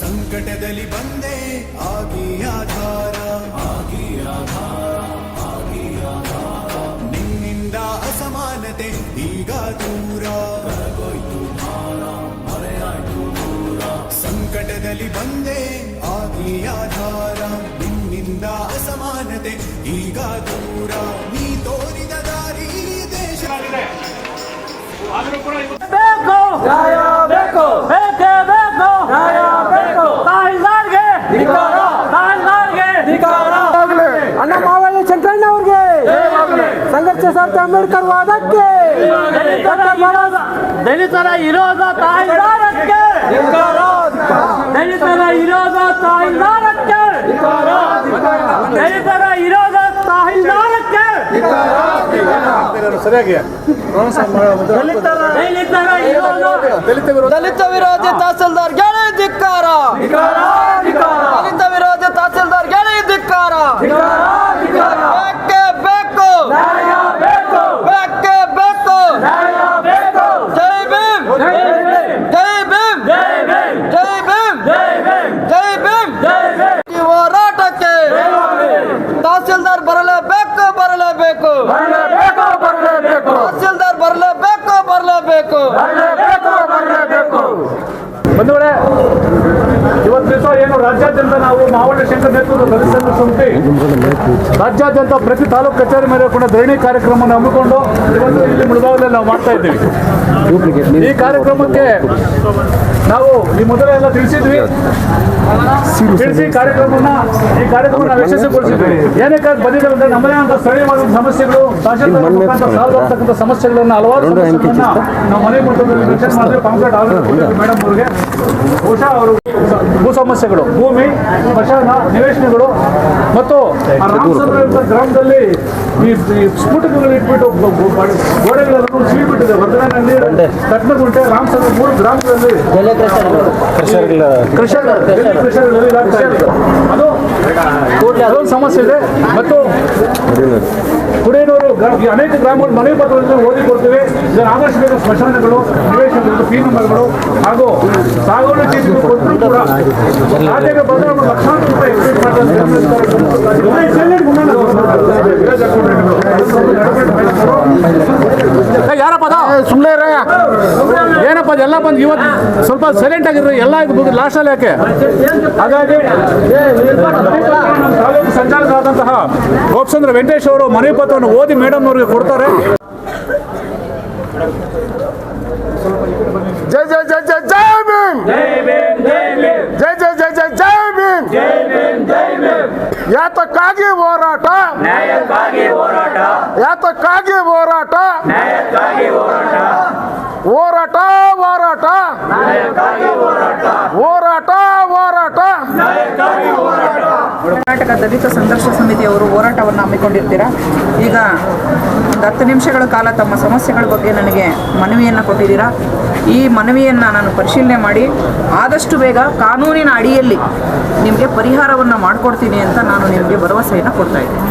ಸಂಕಟದಲ್ಲಿ ಬಂದೆ, ಆಗಿ ಆಧಾರ. ಆಗಿ ಆಧಾರ ಆಗಿ ಆಧಾರ. ನಿನ್ನಿಂದ ಅಸಮಾನತೆ, ಈಗ ದೂರ. ಕರಗೋಯ್ತು ಭಾರ, ಮರೆಯಾಯ್ತು ದೂರ. ಸಂಕಟದಲ್ಲಿ ಬಂದೆ, ಆಗಿ ಆಧಾರ. ಅಸಮಾನತೆ ಈಗ ದೂರ ನೀ ತೋರಿದ ದಾರಿ ದೇಶ ಬೇಕು. ನ್ಯಾಯ ಬೇಕು. ಬೇಕೇ ಬೇಕು. ನ್ಯಾಯ ಬೇಕು. ತಾಯಿದಾರ್ಗೆ ಧಿಕ್ಕಾರ. ತಾಯಿದಾರ್ಗೆ ಧಿಕ್ಕಾರ. ಅಣ್ಣ ಮಾವಳ್ಳಿ ಚಂದ್ರಣ್ಣ ಅವ್ರಿಗೆ. ಸಂಘರ್ಷ ಸಾರ್ಥ ಅಂಬೇಡ್ಕರ್ ವಾದಕ್ಕೆ. ದಲಿತರ ವಿರೋಧ ತಾಯಿದಾರಕ್ಕೆ. ದಲಿತರ ವಿರೋಧ ತಾಯಿದಾರಕ್ಕೆ ವಿರೋಧ. ದಲಿತ ವಿರೋಧಿ. ತಹಸೀಲ್ದಾರ್ ಗೆಳೆ ಧಿಕ್ಕಾರ ಧಿಕ್ಕಾರ. ಧಿಕ್ಕಾರ. ದಲಿತ ವಿರೋಧಿ ತಹಸೀಲ್ದಾರ್ ಗೆಳೆ ಧಿಕ್ಕಾರ ಧಿಕ್ಕಾರ. ಧಿಕ್ಕಾರ. ಬೇಕೇ ಬೇಕು ನ್ಯಾಯ ಬೇಕು ಬೇಕೇ ಬೇಕು ನ್ಯಾಯ ಬೇಕು ಜೈ ಭೀಮ್ ಜೈ ಭೀಮ್. ಜೈ ಭೀಮ್ ಜೈ ಭೀಮ್. ಜೈ ಭೀಮ್ ಜೈ ಭೀಮ್. ಜೈ ಭೀಮ್ ಜೈ ಭೀಮ್. ಈ ಹೋರಾಟಕ್ಕೆ ತಹಸೀಲ್ದಾರ್ ಬರಲೇಬೇಕು ಬರಲೇಬೇಕು ಬರಲೇಬೇಕು ಬರಲೇಬೇಕು ತಹಸೀಲ್ದಾರ್ ಬರಲೇಬೇಕು ಬರಲೇಬೇಕು ಬರಲೇಬೇಕು ಬರಲೇಬೇಕು ಬಂಧುಗಳೇ ಇವತ್ತು ದಿವಸ ಏನು ರಾಜ್ಯಾದ್ಯಂತ ನಾವು ಮಾವಳ್ಳ ಶಂಕರ್ ನೇತೃತ್ವದ ಸಂಘ ಸಮಿತಿ ರಾಜ್ಯಾದ್ಯಂತ ಪ್ರತಿ ತಾಲೂಕು ಕಚೇರಿ ಮೇಲೆ ಕೂಡ ಧರಣಿ ಕಾರ್ಯಕ್ರಮವನ್ನು ಹಮ್ಮಿಕೊಂಡು ಇವತ್ತು ಇಲ್ಲಿ ಮುಳಗಾವಲ್ಲಿ ನಾವು ಮಾಡ್ತಾ ಇದ್ದೀವಿ. ಈ ಕಾರ್ಯಕ್ರಮಕ್ಕೆ ನಾವು ಈ ಮೊದಲೇ ಎಲ್ಲ ತಿಳಿಸಿದ್ವಿ. ತಿಳಿಸಿ ಕಾರ್ಯಕ್ರಮವನ್ನ ಈ ಕಾರ್ಯಕ್ರಮ ನಾವು ಯಶಸ್ವಿಗೊಳಿಸಿದ್ವಿ. ಏನಕ್ಕೆ ಬಂದಿದ್ದೇವೆ ಅಂದ್ರೆ ನಮ್ಮದೇ ಅಂತ ಸ್ಥಳೀಯವಾದ ಸಮಸ್ಯೆಗಳು ತಹಶೀಲ್ದಾರ್ ಮುಖಾಂತರ ಸಾಲ್ವ್ ಆಗ್ತಕ್ಕಂಥ ಸಮಸ್ಯೆಗಳನ್ನ ಹಲವಾರು ಸಮಸ್ಯೆಗಳನ್ನ ನಾವು ಮನೆ ಮಾಡಿದ್ರೆ ಪಾಂಪ್ಲೆಟ್ ಆಲ್ರೆಡಿ ಮೇಡಮ್ ಅವರಿಗೆ. ಬಹುಶಃ ಅವರು ಭೂ ಸಮಸ್ಯೆಗಳು ಭೂಮಿ ಪಶಾನ ನಿವೇಶನಗಳು ಮತ್ತು ಗ್ರಾಮದಲ್ಲಿ ಈ ಸ್ಫೋಟಕಗಳು ಇಟ್ಬಿಟ್ಟು ಗೋಡೆಗಳನ್ನು ಸೀಳ್ಬಿಟ್ಟಿದೆ. ವರ್ಧನಲ್ಲಿ ಕಟ್ನಗುಂಟೆ ರಾಮಸಂದ್ರ ಮೂರು ಗ್ರಾಮಗಳಲ್ಲಿ. ಕೃಷಿ ಅದು. ಅದೊಂದು ಸಮಸ್ಯೆ ಇದೆ. ಮತ್ತು ಕುಡಿಯನೂರು ಅನೇಕ ಗ್ರಾಮಗಳು ಮನೆ ಪತ್ರಗಳನ್ನು ಓದಿ ಕೊಡ್ತೀವಿ. ಇದರ ಆದಷ್ಟು ಬೇಗ ಸ್ಮಶಾನಗಳು ನಿವೇಶನಗಳು ಪಿ ನಂಬರ್ಗಳು ಹಾಗೂ ಸಾಗುವಳಿ ಚೀಟಿಗಳು ಕೊಟ್ಟರು ಕೂಡ ರಾಜ್ಯಕ್ಕೆ ಬಂದರೆ ಒಂದು ಲಕ್ಷಾಂತರ ರೂಪಾಯಿ ಎಕ್ಸ್ಪೆಕ್ಟ್ ಮಾಡ್ತಾರೆ ಯಾರಪ್ಪ ಸುಮ್ಮನೆ ಎಲ್ಲ ಬಂದು ಇವತ್ತು ಸ್ವಲ್ಪ ಸೈಲೆಂಟ್ ಆಗಿದ್ರು ಎಲ್ಲ ಇದು ಲಾಸ್ಟಲ್ಲಿ ಯಾಕೆ? ಹಾಗಾಗಿ ಸಂಚಾಲಕ ಸಂಚಾಲಕರಾದಂತಹ ಗೋಪಚಂದ್ರ ವೆಂಕಟೇಶ್ ಅವರು ಮನೆ ಪತ್ರವನ್ನು ಓದಿ ಮೇಡಮ್ ಅವರಿಗೆ ಕೊಡ್ತಾರೆ. ಜೈ ಜೈ ಜೈ ಜೈ ಜೈ ಭೀಮ್! ಜೈ ಜೈ ಜೈ ಜೈ ಜೈ ಭೀಮ್! ಯಾತಕ್ಕಾಗಿ ಹೋರಾಟ? ಯಾತಕ್ಕಾಗಿ ಹೋರಾಟ. ಹೋರಾಟ ಹೋರಾಟ. ಹೋರಾಟ ಹೋರಾಟ. ಕರ್ನಾಟಕ ದಲಿತ ಸಂಘರ್ಷ ಸಮಿತಿಯವರು ಹೋರಾಟವನ್ನು ಹಮ್ಮಿಕೊಂಡಿರ್ತೀರಾ? ಈಗ ಒಂದು ಹತ್ತು ನಿಮಿಷಗಳ ಕಾಲ ತಮ್ಮ ಸಮಸ್ಯೆಗಳ ಬಗ್ಗೆ ನನಗೆ ಮನವಿಯನ್ನು ಕೊಟ್ಟಿದ್ದೀರಾ? ಈ ಮನವಿಯನ್ನು ನಾನು ಪರಿಶೀಲನೆ ಮಾಡಿ ಆದಷ್ಟು ಬೇಗ ಕಾನೂನಿನ ಅಡಿಯಲ್ಲಿ ನಿಮಗೆ ಪರಿಹಾರವನ್ನು ಮಾಡಿಕೊಡ್ತೀನಿ ಅಂತ ನಾನು ನಿಮಗೆ ಭರವಸೆಯನ್ನು ಕೊಡ್ತಾ ಇದ್ದೀನಿ.